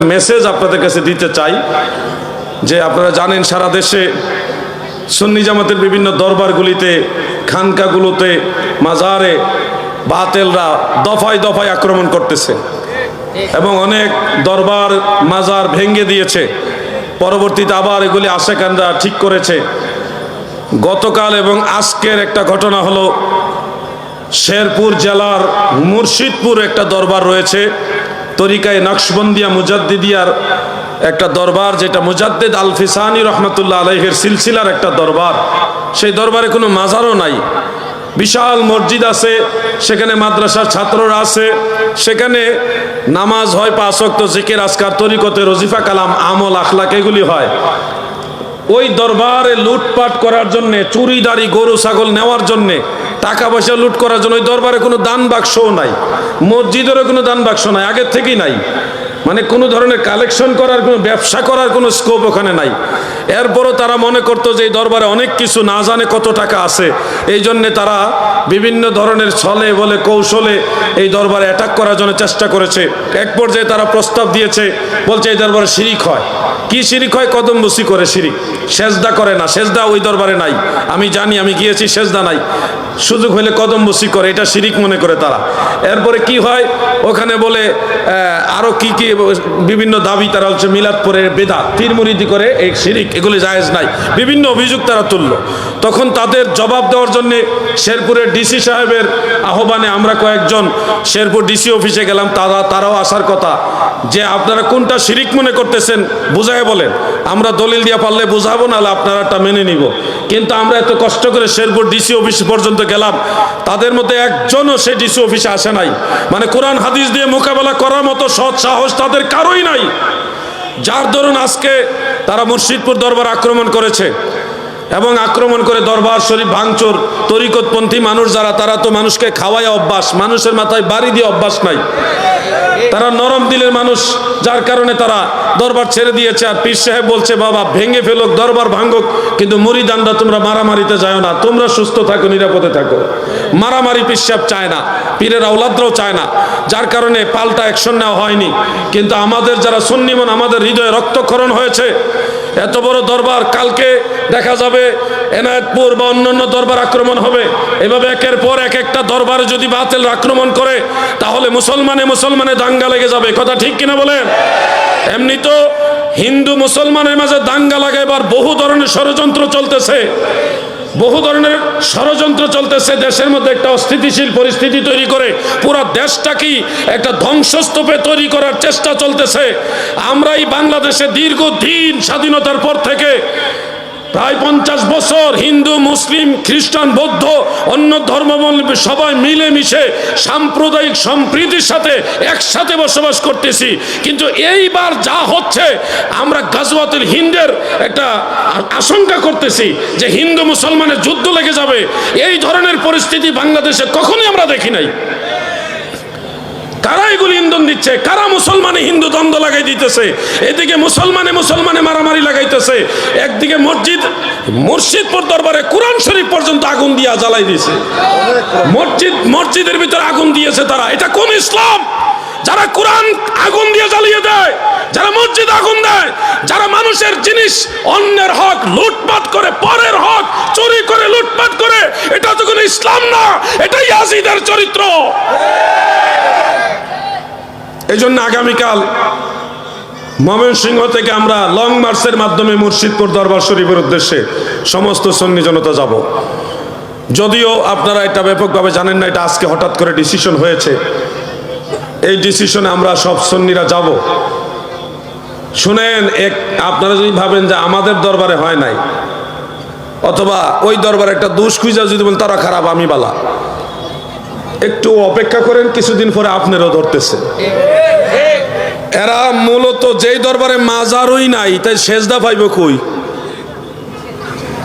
Message আপনাদের কাছে দিতে চাই যে আপনারা জানেন, সারা দেশে সুন্নি জামাতের বিভিন্ন দরবারগুলিতে, খানকাগুলোতে, মাজারে বাতেলরা দফায় দফায় আক্রমণ করতেছে এবং অনেক দরবার, মাজার ভেঙ্গে দিয়েছে। পরবর্তীতে আবার এগুলি আশেকানরা ঠিক করেছে। গতকাল এবং আজকের একটা ঘটনা হলো, শেরপুর জেলার মুর্শিদপুর একটা দরবার রয়েছে। তরিকায় নকশবন্দিয়া, মুজাদ্দিদিয়ার একটা দরবার, যেটা মুজাদ্দিদ আল ফিসানি রহমতুল্লাহ আলহের সিলসিলার একটা দরবার। সেই দরবারে কোনো মাজারও নাই। বিশাল মসজিদ আছে, সেখানে মাদ্রাসার ছাত্ররা আছে, সেখানে নামাজ হয় পাঁচক্ত জিকের, আজকার তরিকতে রজিফা, কালাম, আমল, আখলাক, এগুলি হয়। ওই দরবারে লুটপাট করার জন্যে, চুরিদারি, গরু, ছাগল নেওয়ার জন্য টাকা পয়সা লুট করার জন্য ওই দরবারে কোনো দান বাক্সও নাই, মসজিদেরও কোনো দান বাক্স নাই, আগের থেকেই নাই। মানে কোনো ধরনের কালেকশন করার কোনো, ব্যবসা করার কোনো স্কোপ ওখানে নাই। এরপরও তারা মনে করতো যে এই দরবারে অনেক কিছু না জানে কত টাকা আছে। এই জন্যে তারা বিভিন্ন ধরনের ছলে বলে কৌশলে এই দরবারে অ্যাটাক করার জন্য চেষ্টা করেছে। এক পর্যায়ে তারা প্রস্তাব দিয়েছে, বলছে এই দরবারে শিরিক হয়। কি শিরিক হয়? কদম বসি করে শিরিক। সেজদা করে না, সেজদা ওই দরবারে নাই। আমি জানি, আমি গিয়েছি, সেজদা নাই। সুযোগ হলে কদম বসি করে, এটা শিরিক মনে করে তারা। এরপরে কি হয়? ওখানে বলে আরও আরও কি কি বিভিন্ন দাবি তারা হচ্ছে মিলাদ পরে বেদা পীর মুরিদি করে এই শিরিক, এগুলি জায়েজ নাই। বিভিন্ন অভিযোগ তারা তুললো। তখন তাদের জবাব দেওয়ার জন্য শেরপুরের ডিসি সাহেবের আহ্বানে আমরা কয়েকজন শেরপুর ডিসি অফিসে গেলাম, তারা, তারাও আসার কথা। যে আপনারা কোনটা শিরিক মনে করতেছেন, বুঝায় বলেন। আমরা দলিল দিয়ে পারলে বুঝাবো, নাহলে আপনারা একটা মেনে নিব। কিন্তু আমরা এত কষ্ট করে শেরপুর ডিসি অফিস পর্যন্ত গেলাম, তাদের মধ্যে একজনও সে ডিসি অফিসে আসে নাই। মানে কোরআন হাদিস দিয়ে মোকাবেলা করার মতো সৎ সাহস তাদের কারোই নাই। যার ধরুন আজকে তারা মুর্শিদপুর দরবার আক্রমণ করেছে। এবং আক্রমণ করে দরবার শরীফ, ভাঙচুর, তরিকতপন্থী মানুষ যারা, তারা তো মানুষকে খাওয়ায় অভ্যাস, মানুষের মাথায় বাড়ি দিয়ে অভ্যাস নাই। তারা নরম দিলের মানুষ, যার কারণে তারা দরবার ছেড়ে দিয়েছে। আর পীর সাহেব বলছে, বাবা, ভেঙে ফেলুক, দরবার ভাঙুক, কিন্তু মুড়িদানরা তোমরা মারামারিতে যাও না। তোমরা সুস্থ থাকো, নিরাপদে থাকো। মারামারি পীর সাহেব চায় না, পীরের আওলাদরাও চায় না, যার কারণে পাল্টা অ্যাকশন নেওয়া হয়নি। কিন্তু আমাদের যারা সুন্নিমন আমাদের হৃদয়ে রক্তক্ষরণ হয়েছে এত বড় দরবার কালকে দেখা যাবে এনায়তপুর বা অন্যান্য দরবার আক্রমণ হবে। এভাবে একের পর এক একটা দরবারে যদি বাতিল আক্রমণ করে, তাহলে মুসলমানে মুসলমানে দাঙ্গা লেগে যাবে। কথা ঠিক কিনা বলেন? এমনি তো হিন্দু মুসলমানের মাঝে দাঙ্গা লাগাইবার বহু ধরনের ষড়যন্ত্র চলতেছে। বহু ধরনের ষড়যন্ত্র চলতেছে, দেশের মধ্যে একটা অস্থিতিশীল পরিস্থিতি তৈরি করে, পুরো দেশটাকেই একটা ধ্বংসস্তূপে তৈরি করার চেষ্টা চলতেছে। আমরা এই বাংলাদেশে দীর্ঘদিন স্বাধীনতার পর থেকে প্রায় পঞ্চাশ বছর হিন্দু, মুসলিম, খ্রিস্টান, বৌদ্ধ, অন্য ধর্মাবলম্বী সবাই মিলেমিশে সাম্প্রদায়িক সম্প্রীতির সাথে একসাথে বসবাস করতেছি। কিন্তু এইবার যা হচ্ছে, আমরা গাজওয়াতুল হিন্দের একটা আশঙ্কা করতেছি যে হিন্দু মুসলমানের যুদ্ধ লেগে যাবে। এই ধরনের পরিস্থিতি বাংলাদেশে কখনোই আমরা দেখি নাই। কারা এগুলি ইন্ধন দিচ্ছে, কারা মুসলমানে হিন্দু দ্বন্দ্ব লাগাই দিতেছে? এদিকে মুসলমানে মুসলমানে মারামারি লাগাইতেছে, একদিকে মসজিদ, মুর্শিদপুর দরবারে কোরআন শরীফ পর্যন্ত আগুন দিয়া জ্বালাই দিয়েছে মসজিদ, মসজিদের ভিতরে আগুন দিয়েছে তারা। এটা কোন ইসলাম? যারা কোরআন আগুন দিয়ে জ্বালিয়ে দেয়, যারা মসজিদ আগুন দেয়, যারা মানুষের জিনিস, অন্যের হক, লুটপাট করে, পরের হক, চুরি করে, লুটপাট করে, এটা তো কোনো ইসলাম না, এটাই ইয়াজিদের চরিত্র। এই জন্য আগামীকাল ময়মনসিংহ থেকে আমরা লং মার্চের মাধ্যমে মুর্শিদপুর দরবার শরীফের উদ্দেশ্যে সমস্ত সন্নি জনতা যাব। যদিও আপনারা এটা ব্যাপকভাবে জানেন না, এটা আজকে হঠাৎ করে ডিসিশন হয়েছে। এই ডিসিশনে আমরা সব সন্নিরা যাব। শুনেন, এক আপনারা যদি ভাবেন যে আমাদের দরবারে হয় নাই, অথবা ওই দরবারে একটা দুষ খুঁজা যদি বলেন, তারা খারাপ, আমি বালা। একটু অপেক্ষা করেন, কিছুদিন পরে আপনারও ধরতেছে। এরা মূলত যেই দরবারে মাজারই নাই, তাই সেজদা পাইব কই?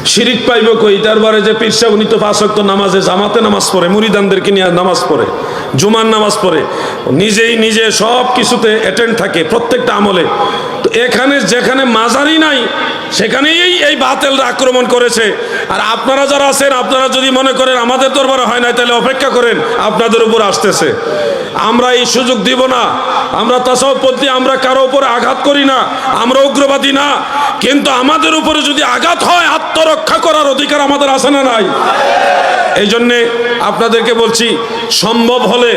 শিরিক পাইব কই? দরবারে যে পিরসা, উনি তো পাঁচক্ত নামাজে, জামাতে নামাজ পড়ে, মুরিদানদেরকে নিয়ে নামাজ পড়ে। জুমার নামাজ পড়ে, নিজেই নিজে সব কিছুতে অ্যাটেন্ড থাকে প্রত্যেকটা আমলে। তো এখানে যেখানে মাজারি নাই, সেখানেই এই বাতেলরা আক্রমণ করেছে। আর আপনারা যারা আছেন, আপনারা যদি মনে করেন আমাদের দরবারে হয় না তাহলে অপেক্ষা করেন, আপনাদের উপর আসতেছে। আমরা এই সুযোগ দিব না। আমরা তাসাউপন্থী আমরা কারও উপরে আঘাত করি না, আমরা উগ্রবাদী না। কিন্তু আমাদের উপরে যদি আঘাত হয়, আত্মরক্ষা করার অধিকার আমাদের আছে না নাই? এই জন্যে আপনাদেরকে বলছি, সম্ভব হলে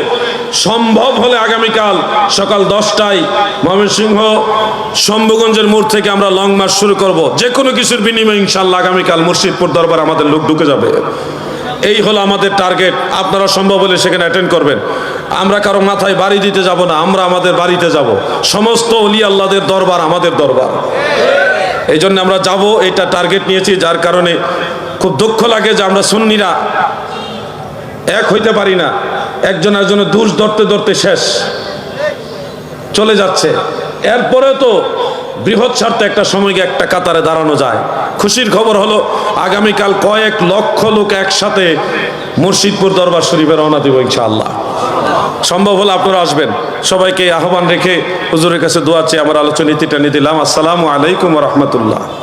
সম্ভব হলে আগামীকাল সকাল দশটায় ময়মনসিংহ শম্ভুগঞ্জের মোড় থেকে আমরা লং মার্চ শুরু করব। যে কোনো কিছুর বিনিময়ে ইনশাল্লাহ আগামীকাল মুর্শিদপুর দরবার আমাদের লোক ঢুকে যাবে। এই হলো আমাদের টার্গেট, আপনারা সম্ভব হলে সেখানে অ্যাটেন্ড করবেন। আমরা কারও মাথায় বাড়ি দিতে যাব না, আমরা আমাদের বাড়িতে যাব। সমস্ত অলি আল্লাহদের দরবার আমাদের দরবার। এই জন্য আমরা যাব, এটা টার্গেট নিয়েছি, যার কারণে খুব দুঃখ লাগে যে আমরা সুন্নিরা এক হইতে পারি না। একজন একজনের দোষ ধরতে ধরতে শেষ। চলে যাচ্ছে। এরপরে তো বৃহৎ স্বার্থে একটা সময়কে একটা কাতারে দাঁড়ানো যায়। খুশির খবর হলো, আগামীকাল কয়েক লক্ষ লোক একসাথে মুর্শিদপুর দরবার শরীফে রওনা দিব ইনশাআল্লাহ। সম্ভব হলে আপনারা আসবেন। সবাইকে আহ্বান রেখে হুজুরের কাছে দোয়া চেয়ে আমার আলোচনা নীতিটা নিয়ে দিলাম। আসসালামু আলাইকুম রহমতুল্লাহ।